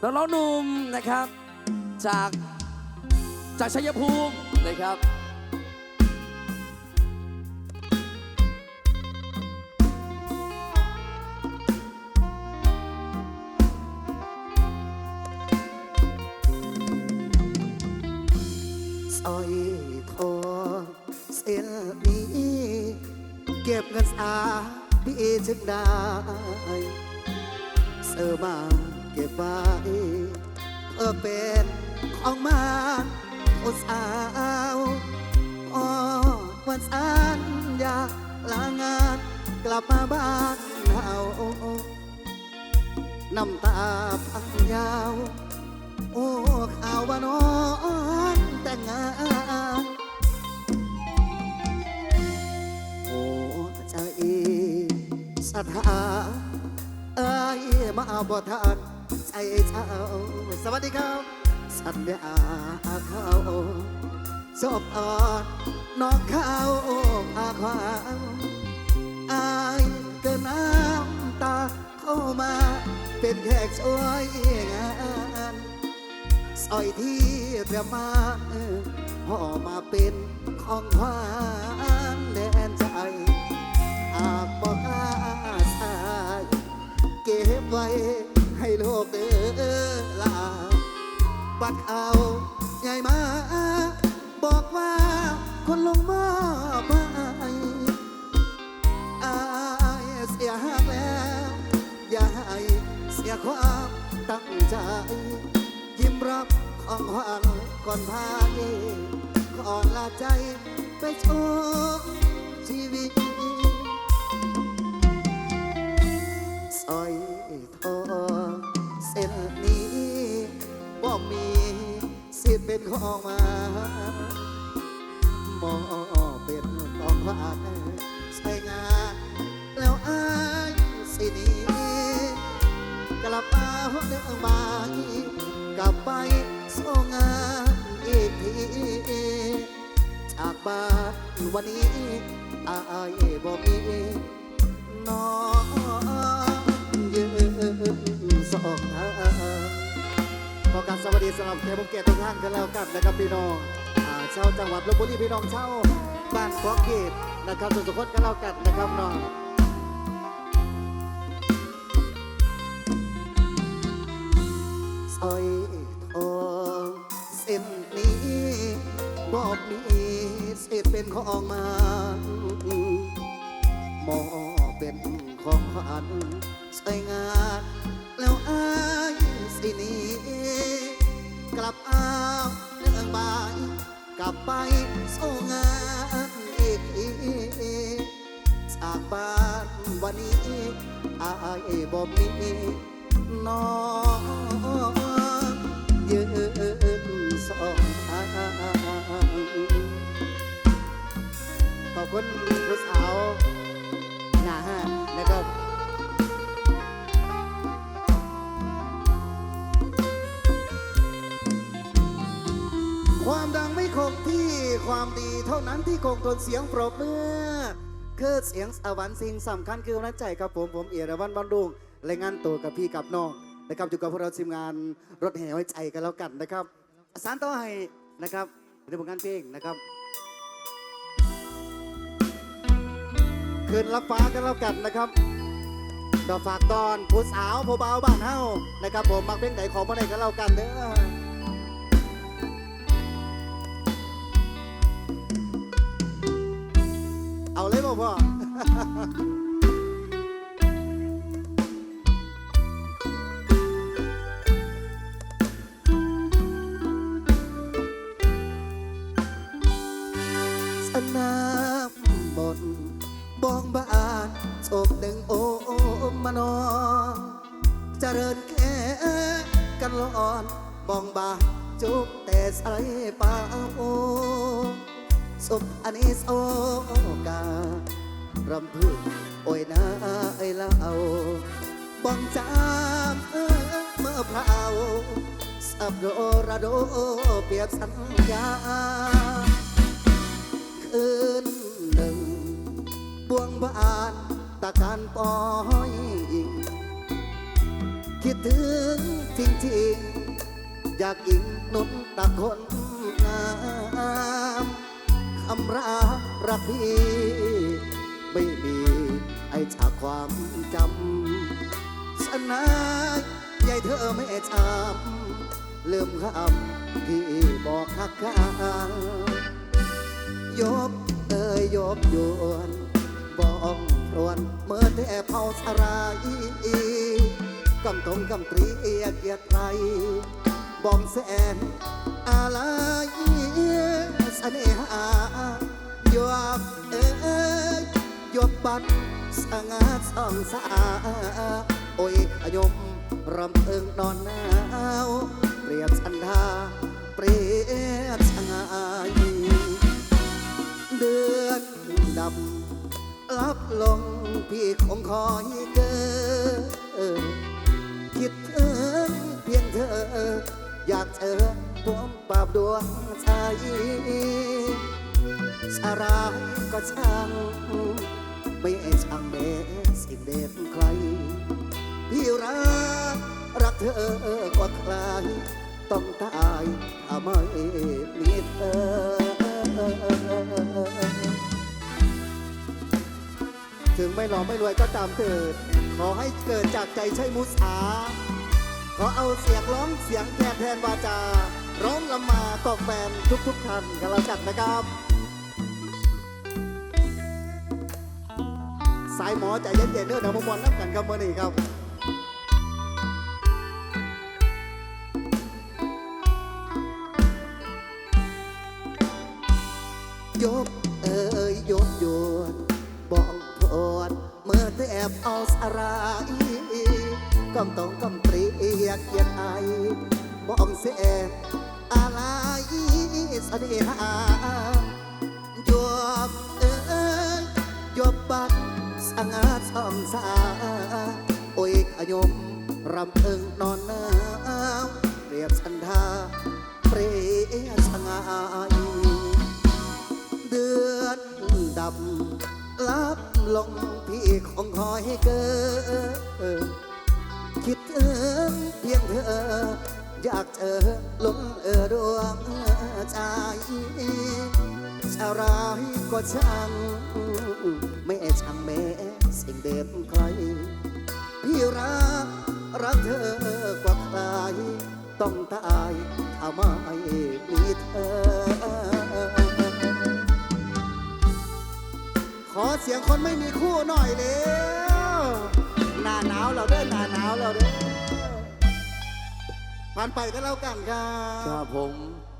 แล้วน้องหนุ่มนะครับ จากจากชัยภูมินะครับสร้อยทองเส้นนี้ เก็บเงินสาพี่จึงได้เสอมา เก็บไว้เพื่อเป็นของมาโอสาวอ๋อวันสัญญาลางานกลับมาบ้านเฮาน้ำตาพังยาว โอ้ข่าวว่าน้องแต่งงานโอ้ใจสถาเอ้ยมาบ่ทัน เจ้า สวัสดีครับ สัญญาเขาจบอ่อนน้องเขาอาความอายเกินน้ำตาเข้ามาเป็นแขกช่วยงานสอยที่เรียมาพ่อมาเป็นของขวัญแดนใจหากบอค้าสายเก็บไว้ ลกเด้อลาบัดเอาใหญ่มา บอกว่าคนลงมอบให้อายเสียหักแล้ว อย่าให้เสียความตั้งใจ ยิ้มรับของขวัญก่อนพาเยก่อนลาใจไปชม เป็นของมามอเป็นของวัญใช้งาน แล้วอายสินี้กลับมาเรื่องบางกลับไปสู้งานอีกทีจากบ้านวันนี้อายบ่มีน้องยืนสองทาง ขอการสวัสดีสำหรับแขกผู้เกียรติทุกท่านกันแล้วกันนะครับพี่น้องอ่าชาวจังหวัดลบบุรีพี่น้องชาวบ้านขอเกตนะครับทุกๆคนกันแล้วกันนะครับน้องสร้อยทองเส้นนี้บอกมีเศษเป็นของมันหมอเป็นของขวัญใช้งาน แล้วอาย สิหนีกลับเอาเรื่องบายกลับไปสู้งานอีกทีจากบ้านวันนี้อายบ่มีน้องยืนสองทางขอบคุณผู้สาวน้าห้างนะ ความดีเท่านั้นที่คงทนเสียงปรบมือคือเสียงสวรรค์สิ่งสำคัญคือกำลังใจครับผมผมเอียรวันบันดุงรายงานตัวกับพี่กับน้องนะครับอยู่กับพวกเราทีมงานรถแห่ไว้ใจกันแล้วกันนะครับสารต่อให้นะครับในผลงานเพลงนะครับคืนรับฟ้ากันแล้วกันนะครับดอกฝากตอนผู้สาวผู้เบาบ้านเฮานะครับผมมักเพลงไหนของพ่อไหนกันแล้วกันเด้อ พ่อสนามบนบองบานโศกหนึ่งโอมมานอนเจริญแค่กันร้อนบองบานจุกแต่ใส่ป่าโอ สุปอันนี้โซการำพึงโอ้ยนาไอเล่าบ้องจามเออเมื่อพราวสับโดระโดเปรียบสัญญาคืนหนึ่งบวงบานตะการปอยคิดถึงจริงๆอยากอิงนุนตาคนงา มคำรารักพี่ ไม่มีไอจากความจำฉันนายใหญ่เธอไม่จำลืมคำที่บอกหักกันยบเอ่ยยบยวนบองรวนเมื่อแต่เผาสรายกำตรงกำตรีเอียกเกียดไรบองแสนอะไร เสน่หายบเอ่ยยบบัดสง่าสองสาโอ้ยขยมรำเอิงนอนหนาวเปรียบสันดาเปรียบสง่ายเดือนดำลับลงพี่คงคอยเกิดคิดถึงเพียงเธอ อยากเจอดวงปราบ ดวงใจชารายก็ช่างไม่ช่างแม้สิ่งเด็ดใคร พี่รัก รักเธอกว่าใคร ต้องตายถ้าไม่มีเธอถึงไม่หล่อไม่รวยก็ตามเถิด ขอให้เกิดจากใจใช่มุสา ขอเอาเสียงร้องเสียงแทนแทนวาจา ร้องลำมาตอแฟนทุกๆท่านกันแล้วกันนะครับ สายหมอใจเย็นๆเด้อเดี๋ยวมามวนน้ำกันครับเมื่อนี้ครับยกเอ่ยยกโยนบองโพดเมื่อแทบเอาสารายกำต้องกำตรีเอียกเกียดไอบองเสน อะไรเสน่หายบเอ้ยยบบัดสัง่าสองสาโอ้ยขยมรำเอิงนอนหนาวเรียบสันทาเปรียบสงายเดือนดำลับลงพี่คงคอยเกิดคิดถึงเพียงเธอ อยากเจอลงเอ ชาวร้ายก็ช่างไม่ช่างแม้สิ่งเด็ดใคร พี่รัก รักเธอกว่าใคร ต้องตายถ้าไม่มีเธอ ขอเสียงคนไม่มีคู่หน่อยเร็วหน้าหนาวเราเด้อหน้าหนาวเราเด้อผ่านไปก็แล้วกันครับ ครับผม